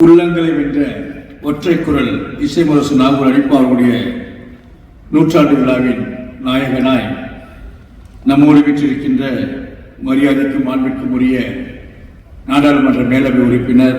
உள்ளங்களை வென்ற ஒற்றை குரல் இசைமுரசு நாகூர் அளிப்பு அவர்களுடைய நூற்றாண்டு விழாவின் நாயகனாய் நம்மோடு வீற்றிருக்கின்ற மரியாதைக்கும் மாண்பிற்கும் உரிய நாடாளுமன்ற மேலவை உறுப்பினர்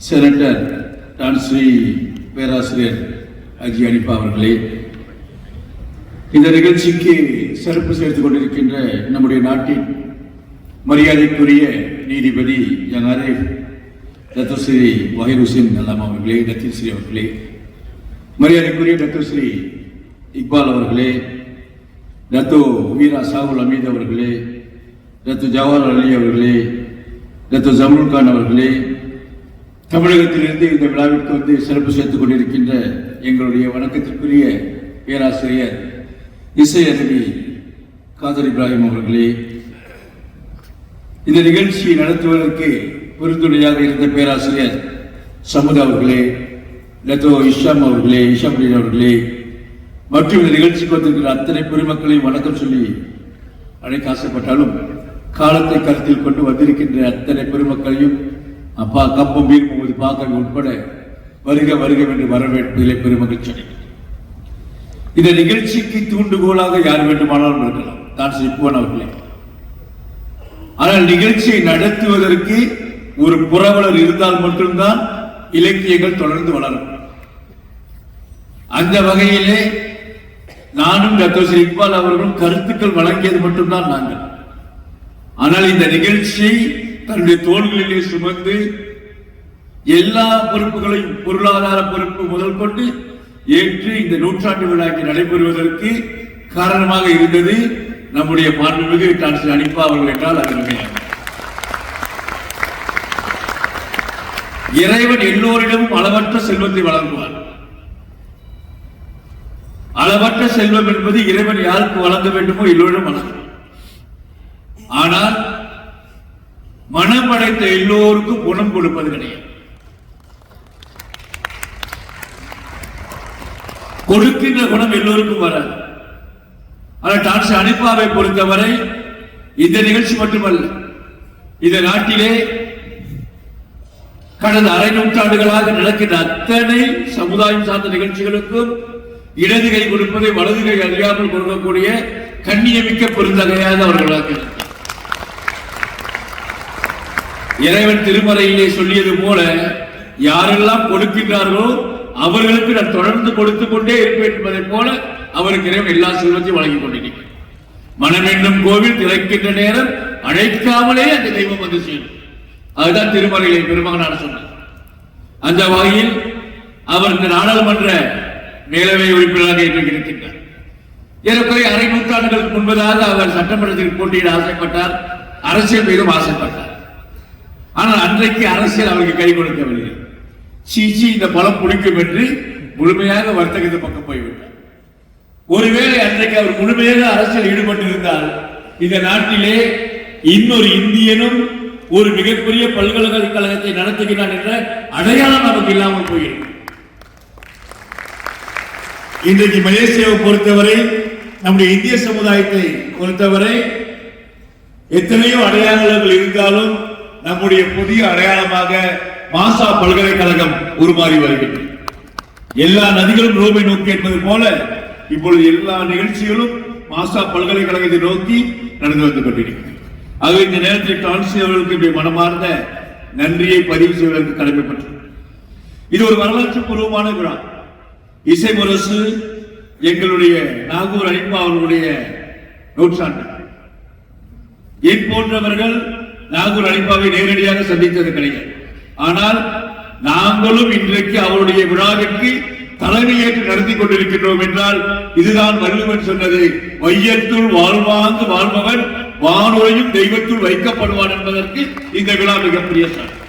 செனட்டர் டான் ஸ்ரீ பேராசிரியர் அஜி அனிப்பா அவர்களே. இந்த நிகழ்ச்சிக்கு சிறப்பு சேர்த்துக் கொண்டிருக்கின்ற நம்முடைய நாட்டின் மரியாதைக்குரிய நீதிபதி என் அரேஃப் டாக்டர் ஸ்ரீ வஹீர் ஹுசேன் அல்லாம் அவர்களே டாக்டர் ஸ்ரீ அவர்களே மரியாதைக்குரிய டாக்டர் ஸ்ரீ இக்பால் அவர்களே டத்து வீரா சாகுல் அமீத் அவர்களே டத்து ஜவஹர் அலி அவர்களே டத்து ஜமுல் கான் அவர்களே தமிழகத்திலிருந்து இந்த விழாவிற்கு வந்து சிறப்பு சேர்த்துக் கொண்டிருக்கின்ற எங்களுடைய வணக்கத்திற்குரிய பேராசிரியர் இசை அருவி காதர் இப்ராஹிம் அவர்களே இந்த நிகழ்ச்சியை நடத்துவதற்கு பெருந்துணையாக இருந்த பேராசிரியர் சமுதா அவர்களே லத்தோ இஷாம் அவர்களே இஷாம் அவர்களே மற்றும் இந்த நிகழ்ச்சிக்கு வந்திருக்கிற அத்தனை பெருமக்களையும் வணக்கம் சொல்லி அழைக்க ஆசைப்பட்டாலும் காலத்தை கருத்தில் கொண்டு வந்திருக்கின்ற அத்தனை பெருமக்களையும் அப்பா கப்பம் வீர் முகமது பாக்கவி உட்பட வருக வருக என்று வரவேற்பதிலே பெருமகிழ்ச்சி இந்த நிகழ்ச்சிக்கு தூண்டுகோலாக யார் வேண்டுமானாலும் இருக்கலாம். தான் சிப்புவன் அவர்களே. ஆனால் நிகழ்ச்சியை நடத்துவதற்கு ஒரு புரவலர் இருந்தால் மட்டும்தான் இலக்கியங்கள் தொடர்ந்து வளரும். அந்த வகையிலே நானும் டாக்டர் இக்பால் அவர்களும் கருத்துக்கள் வழங்கியது மட்டும்தான் நாங்கள். ஆனால் இந்த நிகழ்ச்சியை தன்னுடைய தோள்களிலே சுமந்து எல்லா பொறுப்புகளையும் பொருளாதார பொறுப்பு முதல் கொண்டு ஏற்று இந்த நூற்றாண்டு விழாக்கு நடைபெறுவதற்கு காரணமாக இருந்தது நம்முடைய மாண்புமிகு டான்ஸ் அனிப்பா அவர்கள் என்றால் அது இறைவன் எல்லோரிடமும் அளவற்ற செல்வத்தை வழங்குவார். அளவற்ற செல்வம் என்பது இறைவன் யாருக்கு வழங்க வேண்டுமோ எல்லோரிடம் வழங்கும் ஆனால் மனம் படைத்த எல்லோருக்கும் குணம் கொடுப்பது கிடையாது. கொடுக்கின்ற குணம் எல்லோருக்கும் வராது. ஆனால் டான்ஸ் அனிப்பாவை பொறுத்தவரை இந்த நிகழ்ச்சி மட்டுமல்ல. இந்த நாட்டிலே கடந்த அரை நூற்றாண்டுகளாக நடக்கின்ற அத்தனை சமுதாயம் சார்ந்த நிகழ்ச்சிகளுக்கும் இடது கை கொடுப்பதை வலது கை அறியாமல் கொடுக்கக்கூடிய கண்ணியமிக்க பெருந்தகையாக அவர்களாக இறைவன் திருமறையிலே சொல்லியது போல யாரெல்லாம் கொடுக்கின்றார்களோ அவர்களுக்கு நான் தொடர்ந்து கொடுத்துக் கொண்டே இருப்பேன் என்பதை போல அவருக்கு இறைவன் எல்லா செல்வத்தையும் வழங்கிக் கொண்டிருக்கிறேன் மனம் என்னும் கோவில் திறக்கின்ற நேரம் அழைக்காமலே அந்த தெய்வம் வந்து சேரும். அதுதான் திருமறையிலே பெருமகனார் சொன்னார். அந்த வகையில் அவர் இந்த நாடாளுமன்ற மேலவை உறுப்பினராக இன்றைக்கு இருக்கின்றார். ஏறக்குறைய அரை நூற்றாண்டுகளுக்கு முன்பதாக அவர் சட்டமன்றத்தில் போட்டியிட ஆசைப்பட்டார் அரசியல் மீதும் ஆசைப்பட்டார். ஆனால் அன்றைக்கு அரசியல் அவருக்கு கை கொடுக்கவில்லை. சீச்சி இந்த பலம் பிடிக்கும் என்று முழுமையாக வர்த்தகத்து பக்கம் போய்விட்டார். ஒருவேளை அன்றைக்கு அவர் முழுமையாக அரசியல் ஈடுபட்டிருந்தால் இந்த நாட்டிலே இன்னொரு இந்தியனும் ஒரு மிகப்பெரிய பல்கலைக்கழகத்தை நடத்துகிறான் என்ற அடையாளம் நமக்கு இல்லாமல் போயிருக்கும் இன்றைக்கு மலேசியாவை பொறுத்தவரை நம்முடைய இந்திய சமுதாயத்தை பொறுத்தவரை எத்தனையோ அடையாளங்கள் இருந்தாலும் நம்முடைய புதிய அடையாளமாக மாசா பல்கலைக்கழகம் உருமாறி வருகின்றது எல்லா நதிகளும் ரோமை நோக்கி என்பது போல இப்பொழுது எல்லா நிகழ்ச்சிகளும் மாசா பல்கலைக்கழகத்தை நோக்கி நடந்து வந்து கொண்டிருக்கிறது. ஆக இந்த நேரத்தில் டான்சி அவர்களுக்கு என்னுடைய மனமார்ந்த நன்றியை பதிவு செய்வதற்கு கடமைப்பட்டது இது ஒரு வரலாற்று பூர்வமான விழா. இசை முரசு எங்களுடைய நாகூர் அனிப்பா அவர்களுடைய நூற்றாண்டு. என் போன்றவர்கள் நாகூர் அனிப்பாவை நேரடியாக சந்தித்தது கிடையாது. ஆனால் நாங்களும் இன்றைக்கு அவருடைய விழாவிற்கு தலைமையேற்று நடத்தி கொண்டிருக்கின்றோம் என்றால் இதுதான் வள்ளுவன் சொன்னது மையத்துள் வாழ்வாங்கு வாழ்பவன் வானொலியும் தெய்வத்துள் வைக்கப்படுவான் என்பதற்கு இந்த விழா மிகப்பெரிய சான்று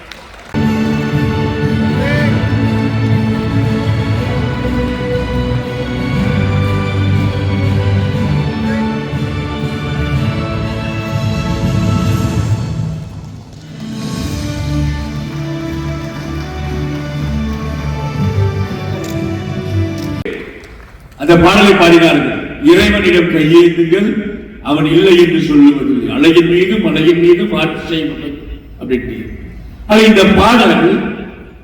அந்த பாடலை பாடினார்கள். இறைவனிடம் கையேந்துங்கள். அவன் இல்லை என்று சொல்லுவதில்லை. அழகின் மீது மலையின் மீது மாற்றி செய்வதை அப்படின்னு அது இந்த பாடல்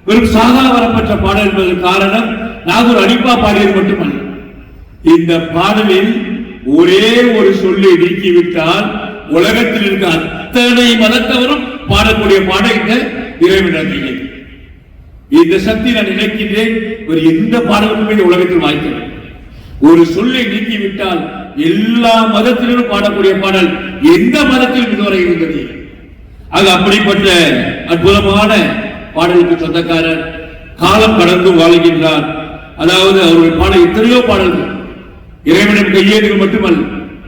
வெறும் சாதா வரப்பட்ட பாடல் என்பதற்கு காரணம் நாகூர் அடிப்பா பாடியது மட்டுமல்ல. இந்த பாடலில் ஒரே ஒரு சொல்லி நீக்கிவிட்டால் உலகத்தில் இருக்க அத்தனை மதத்தவரும் பாடக்கூடிய பாடல் இந்த இறைவனத்தில் இந்த சக்தி நான் நினைக்கின்றேன் ஒரு எந்த பாடலுமே உலகத்தில் வாய்க்கவில்லை ஒரு சொல்லை நீக்கிவிட்டால் எல்லா மதத்திலும் பாடக்கூடிய பாடல் எந்த மதத்திலும் இதுவரை இருந்தது ஆக அப்படிப்பட்ட அற்புதமான பாடலுக்கு சொந்தக்காரர் காலம் கடந்து வாழ்கின்றார். அதாவது அவருடைய பாடல் எத்தனையோ பாடல்கள். இறைவனின் கையேடுகள் மட்டுமல்ல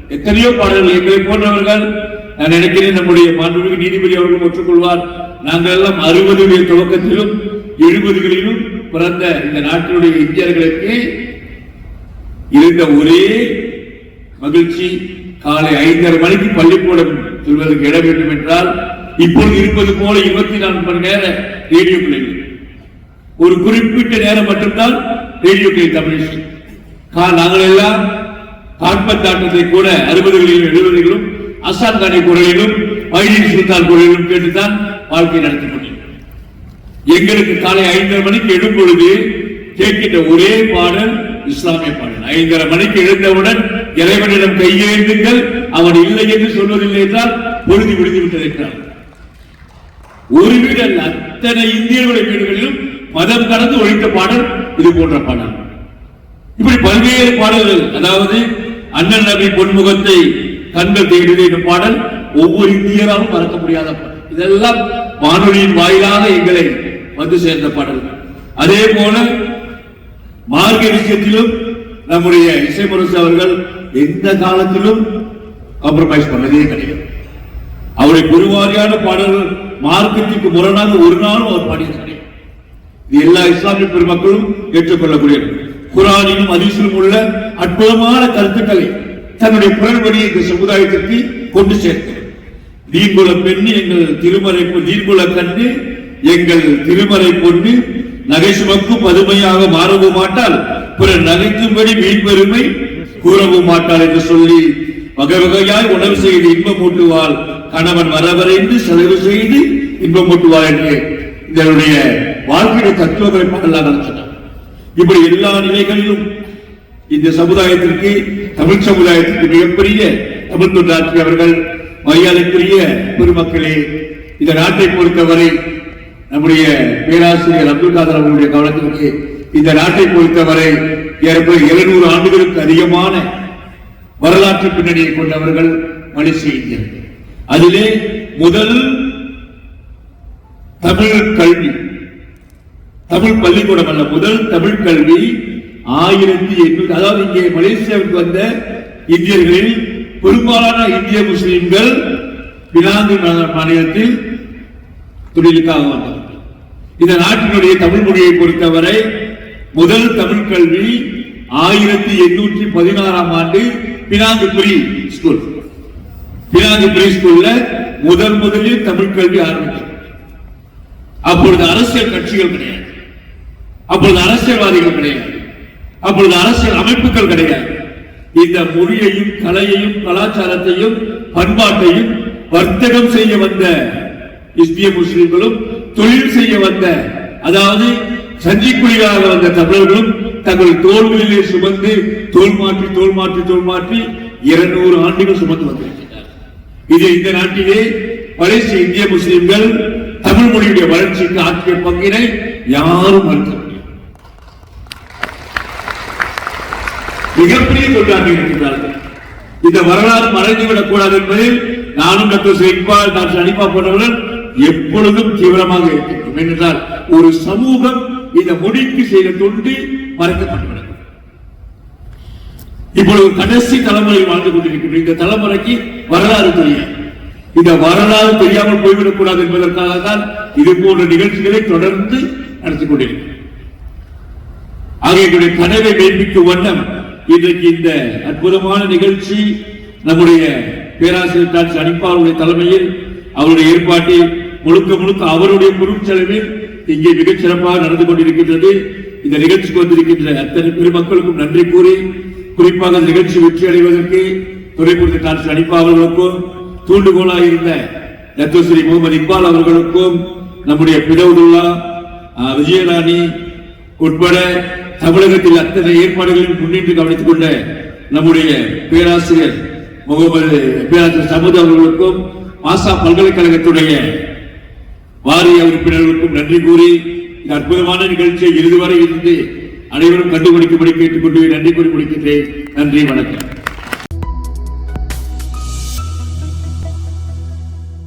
எத்தனையோ பாடல்கள். எங்களை போன்றவர்கள் நான் நினைக்கிறேன் நம்முடைய மாண்புமிகு நீதிபதி அவர்கள் ஒற்றுக்கொள்வார் நாங்கள் எல்லாம் அறுபதுகளின் துவக்கத்திலும் எழுபதுகளிலும் பிறந்த இந்த நாட்டினுடைய இந்தியர்களுக்கு இருந்த ஒரே மகிழ்ச்சி. காலை ஐந்தரை மணிக்கு பள்ளிக்கூடம் செல்வதற்கு இட வேண்டும் என்றால் இப்பொழுது இருப்பது போல இருபத்தி நான்கு மணி நேர ரேடியோ பிள்ளைகள். ஒரு குறிப்பிட்ட நேரம் மட்டும்தான் ரேடியோ தமிழ். கா நாங்கள் எல்லாம் காட்பந்தாட்டத்தை கூட அறுபதுகளிலும் எழுபதுகளிலும் அசாம் கானை குரலிலும் வைரீன் சுல்தான் குரலிலும் கேட்டுத்தான் வாழ்க்கை நடத்தி கொண்டிருக்கிறோம். எங்களுக்கு காலை ஐந்தரை மணிக்கு எழும் பொழுது கேட்கின்ற ஒரே பாடல் இஸ்லாமிய பாடல். ஐந்தரை மணிக்கு எழுந்தவுடன் இறைவனிடம் கையேந்துங்கள். அவன் இல்லை என்று சொல்வதில்லை என்றால் பொழுது விழுந்து விட்டது என்றார். ஒரு வீடல் அத்தனை இந்தியர்களுடைய வீடுகளிலும் மதம் கடந்து ஒழித்த பாடல் இது போன்ற பாடல். இப்படி பல்வேறு பாடல்கள் அதாவது அண்ணன் நபி பொன்முகத்தை கண்கள் தேடுது என்ற பாடல் ஒவ்வொரு இந்தியராலும் மறக்க முடியாத பாடல். இதெல்லாம் வானொலியின் வாயிலாக எங்களை வந்து சேர்ந்த பாடல்கள். அதே போல மார்க்க விஷயத்திலும் நம்முடைய இசைமுரசு அவர்கள் எந்த காலத்திலும் காம்ப்ரமைஸ் பண்ணதே கிடையாது. அவருடைய குருவாரியான பாடல்கள் மார்க்கத்திற்கு முரணாக ஒரு நாளும் அவர் பாடியது கிடையாது இது எல்லா இஸ்லாமிய பெருமக்களும் ஏற்றுக்கொள்ளக்கூடிய குரானிலும் அதிசலும் உள்ள அற்புதமான கருத்துக்களை தன்னுடைய குரல்படி இந்த சமுதாயத்திற்கு கொண்டு சேர்க்கிறது. தீன்புல பெண்ணு எங்கள் திருமலை பொ- கண்டு எங்கள் திருமலை பொண்ணு நகைசுமக்கும் பதுமையாக மாறவும் மாட்டால் பிறர் நகைக்கும்படி மீன்பெருமை கூறவும் மாட்டாள் என்று சொல்லி வகை வகையாய் உணவு செய்து இன்பம் ஊட்டுவாள். கணவன் வரவரைந்து செலவு செய்து இன்பம் ஊட்டுவாள் என்று இதனுடைய வாழ்க்கையுடைய தத்துவங்களை பாடலாம் நடத்தினார் இப்படி எல்லா நிலைகளிலும் இந்த சமுதாயத்திற்கு தமிழ் சமுதாயத்திற்கு மிகப்பெரிய தமிழ் தொண்டாற்றி அவர்கள் மரியாதைக்குரிய பெருமக்களே இந்த நாட்டை பொறுத்தவரை நம்முடைய பேராசிரியர் அப்துல் காதர் அவர்களுடைய கவனத்திற்கு இந்த நாட்டை பொறுத்தவரை ஏற்பட எழுநூறு ஆண்டுகளுக்கு அதிகமான வரலாற்று பின்னணியை கொண்டவர்கள் மலேசிய இந்தியர்கள். அதிலே முதல் தமிழ் கல்வி தமிழ் பள்ளிக்கூடம் அல்ல முதல் தமிழ் கல்வி ஆயிரத்தி எண்ணூறு அதாவது இங்கே மலேசியாவுக்கு வந்த இந்தியர்களில் பெரும்பாலான இந்திய முஸ்லிம்கள் பினாங்கு மாநிலத்தில் தொழிலுக்காக வந்தார் இந்த நாட்டினுடைய தமிழ் மொழியை பொறுத்தவரை முதல் தமிழ் கல்வி ஆயிரத்தி எண்ணூற்றி பதினாறாம் ஆண்டு பினாங்கு பிரி ஸ்கூல். பினாங்கு பிரி ஸ்கூல்ல முதல் முதலில் தமிழ் கல்வி ஆரம்பித்தது. அப்பொழுது அரசியல் கட்சிகள் கிடையாது. அப்பொழுது அரசியல்வாதிகள் கிடையாது. அப்பொழுது அரசியல் அமைப்புகள் கிடையாது. இந்த மொழியையும் கலையையும் கலாச்சாரத்தையும் பண்பாட்டையும் வர்த்தகம் செய்ய வந்த இஸ்திய முஸ்லிம்களும் தொழில் செய்ய வந்த அதாவது சஞ்சிக்குழிகளாக வந்த தமிழர்களும் தங்கள் தோல்களிலே சுமந்து தோல் மாற்றி தோல் மாற்றி தோல் மாற்றி இருநூறு ஆண்டுகள் சுமந்து வந்திருக்கிறார் இது இந்த நாட்டிலே மலேசிய இந்திய முஸ்லிம்கள் தமிழ் மொழியுடைய வளர்ச்சிக்கு ஆற்றிய பங்கினை யாரும் மறுக்க முடியும் மிகப்பெரிய தொண்டாக இருக்கின்றார்கள். இந்த வரலாறு மறைந்துவிடக் கூடாது என்பதில் நானும் டாக்டர் சே இக்பால் டாக்டர் அனிபா போன்றவர்கள் எப்பொழுதும் தீவிரமாக இருக்கின்றோம். என்றால் ஒரு சமூகம் இந்த மொழிக்கு செய்த தொண்டு மறைக்கப்பட்டுவிடும். இப்பொழுது கடைசி தலைமுறையில் வாழ்ந்து கொண்டிருக்கின்ற இந்த தலைமுறைக்கு வரலாறு தெரியாது. இந்த வரலாறு தெரியாமல் போய்விடக் கூடாது என்பதற்காக தான் இது போன்ற நிகழ்ச்சிகளை தொடர்ந்து நடத்தி கொண்டிருக்கிறோம். ஆக எங்களுடைய கனவை மெய்ப்பிக்கும் வண்ணம் இன்றைக்கு இந்த அற்புதமான நிகழ்ச்சி நம்முடைய பேராசிரியர் டாக்டர் அனிப்பா அவருடைய தலைமையில் அவருடைய ஏற்பாட்டில் முழுக்க முழுக்க அவருடைய பொருட்செலவில் இங்கே மிகச் சிறப்பாக நடந்து கொண்டிருக்கின்றது. இந்த நிகழ்ச்சிக்கு வந்திருக்கின்ற அத்தனை பெருமக்களுக்கும் நன்றி கூறி குறிப்பாக இந்த நிகழ்ச்சி வெற்றி அடைவதற்கு துறை குறித்த டாக்டர் அனிப்பா அவர்களுக்கும் தூண்டுகோலாக இருந்த ரத்தோஸ்ரீ முகமது இக்பால் அவர்களுக்கும் நம்முடைய பிடவுதுல்லா விஜயராணி உட்பட தமிழகத்தில் அத்தனை ஏற்பாடுகளையும் முன்னின்று கவனித்துக் கொண்ட நம்முடைய பேராசிரியர் முகமது பேராசிரியர் சமுத அவர்களுக்கும் மாசா பல்கலைக்கழகத்துடைய வாரிய உறுப்பினர்களுக்கும் நன்றி கூறி இந்த அற்புதமான நிகழ்ச்சியை இறுதி வரை இருந்து அனைவரும் கண்டுபிடிக்கும்படி கேட்டுக்கொண்டு நன்றி கூறி முடிக்கின்றேன். நன்றி வணக்கம்.